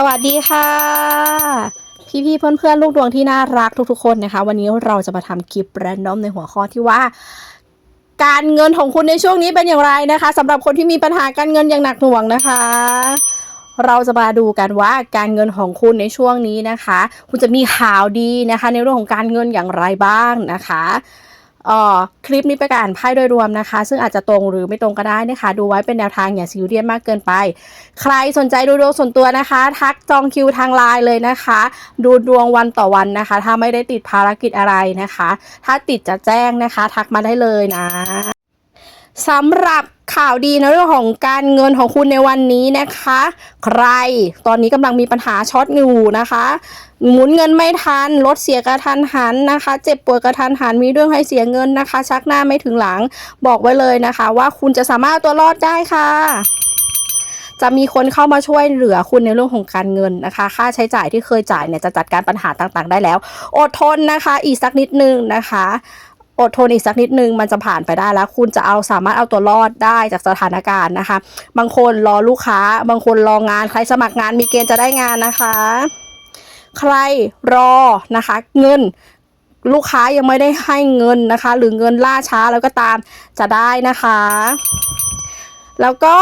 สวัสดีค่ะ พี่ๆเพื่อนๆลูกดวงที่น่ารักทุกๆ คนนะคะ วันนี้เราจะมาทำคลิปแรนดอมในหัวข้อที่ว่า การเงินของคุณในช่วงนี้เป็นอย่างไรนะคะสำหรับคนที่มีปัญหาการเงินอย่างหนักหน่วงนะคะ เราจะมาดูกันว่าการเงินของคุณในช่วงนี้นะคะ คุณจะมีข่าวดีนะคะ ในเรื่องของการเงินอย่างไรบ้างนะคะ คลิปนี้เป็นการอ่านไพ่โดยรวมนะคะ ซึ่งอาจจะตรงหรือไม่ตรงก็ได้นะคะ ดูไว้เป็นแนวทางอย่าซีเรียสมากเกินไป ใครสนใจดูดวงส่วนตัวนะคะ ทักจองคิวทางไลน์เลยนะคะ ดูดวงวันต่อวันนะคะ ถ้าไม่ได้ติดภารกิจอะไรนะคะ ถ้าติดจะแจ้งนะคะ ทักมาได้เลยนะ สำหรับข่าวดีในเรื่องของการเงินของคุณในวันนี้นะคะ ใครตอนนี้กำลังมีปัญหาช็อตอยู่นะคะ หมุนเงินไม่ทันรถเสียกระทันหันนะคะ เจ็บป่วยกระทันหันมีเรื่องให้เสียเงินนะคะ ชักหน้าไม่ถึงหลังบอกไว้เลยนะคะ ว่าคุณจะสามารถตัวรอดได้ค่ะจะมีคนเข้ามาช่วยเหลือคุณในเรื่องของการเงินนะคะ ค่าใช้จ่ายที่เคยจ่ายเนี่ยจะจัดการปัญหาต่างๆ ได้แล้ว อดทนนะคะ อีกสักนิดนึงนะคะ อดทนอีกสักนิดนึงมันจะผ่านไปได้แล้ว คุณจะเอาสามารถเอาตัวรอดได้จากสถานการณ์นะคะ บางคนรอลูกค้า บางคนรองานใครสมัครงานมีเกณฑ์จะได้งานนะคะ ใครรอนะคะ เงินลูกค้ายังไม่ได้ให้เงินนะคะ หรือเงินล่าช้าแล้วก็ตามจะได้นะคะ แล้วก็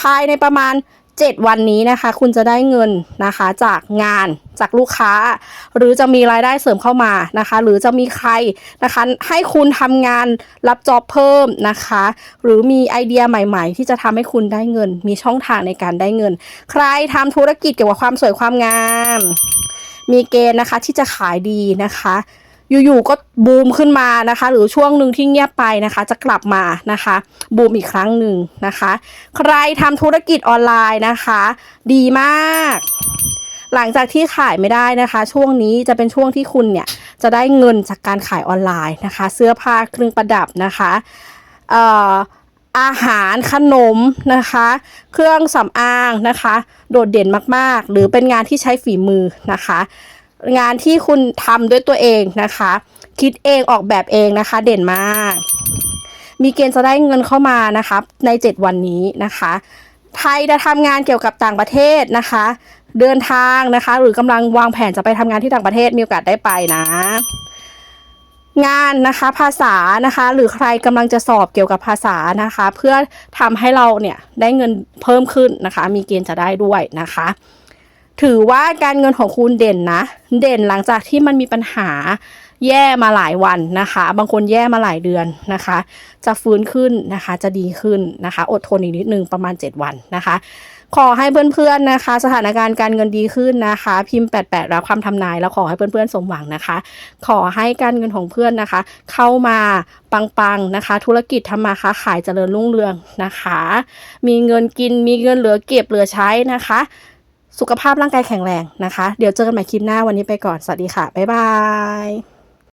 ภายในประมาณ 7 วันนี้นะคะ คุณจะได้เงินนะคะจากงานจากลูกค้า หรือจะมีรายได้เสริมเข้ามานะคะ หรือจะมีใครนะคะ ให้คุณทำงานรับจอบเพิ่มนะคะ หรือมีไอเดียใหม่ ๆ ที่จะทำให้คุณได้เงิน มีช่องทางในการได้เงิน ใครทำธุรกิจเกี่ยวกับความสวยความงาม มีเกณฑ์นะคะที่จะขายดีนะคะ อยู่ๆก็บูมขึ้นมานะคะ หรือช่วงหนึ่งที่เงียบไปนะคะ จะกลับมานะคะ บูมอีกครั้งหนึ่งนะคะ ใครทำธุรกิจออนไลน์นะคะ ดีมาก หลังจากที่ขายไม่ได้นะคะ ช่วงนี้จะเป็นช่วงที่คุณเนี่ยจะได้เงินจากการขายออนไลน์นะคะ เสื้อผ้าเครื่องประดับนะคะเอ่ออาหารขนมนะคะ เครื่องสำอางนะคะ โดดเด่นมากๆ หรือเป็นงานที่ใช้ฝีมือนะคะ งานที่คุณทำด้วยตัวเองนะคะ คิดเองออกแบบเองนะคะ เด่นมาก มีเกณฑ์จะได้เงินเข้ามานะคะ ใน 7 วันนี้นะคะ ไทยจะทำงานเกี่ยวกับต่างประเทศนะคะ เดินทางนะคะ หรือกำลังวางแผนจะไปทำงานที่ต่างประเทศมีโอกาสได้ไปนะงานนะคะภาษานะคะ หรือใครกำลังจะสอบเกี่ยวกับภาษานะคะ เพื่อทำให้เราเนี่ยได้เงินเพิ่มขึ้นนะคะ มีเกณฑ์จะได้ด้วยนะคะ ถือว่าการเงินของคุณเด่นนะ เด่นหลังจากที่มันมีปัญหาแย่มาหลายวันนะคะ บางคนแย่มาหลายเดือนนะคะ จะฟื้นขึ้นนะคะ จะดีขึ้นนะคะ อดทนอีกนิดนึงประมาณ 7 วันนะคะ ขอให้เพื่อนๆนะคะ สถานการณ์การเงินดีขึ้นนะคะ พิมพ์ 88 รับคำทำนายแล้วขอให้เพื่อนๆสมหวังนะคะ ขอให้การเงินของเพื่อนนะคะ เข้ามาปังๆนะคะ ธุรกิจทำมาค้าขายเจริญรุ่งเรืองนะคะ มีเงินกินมีเงินเหลือเก็บเหลือใช้นะคะ สุขภาพร่างกายแข็งแรงนะคะ เดี๋ยวเจอกันใหม่คลิปหน้าวันนี้ไปก่อน สวัสดีค่ะ บ๊ายบาย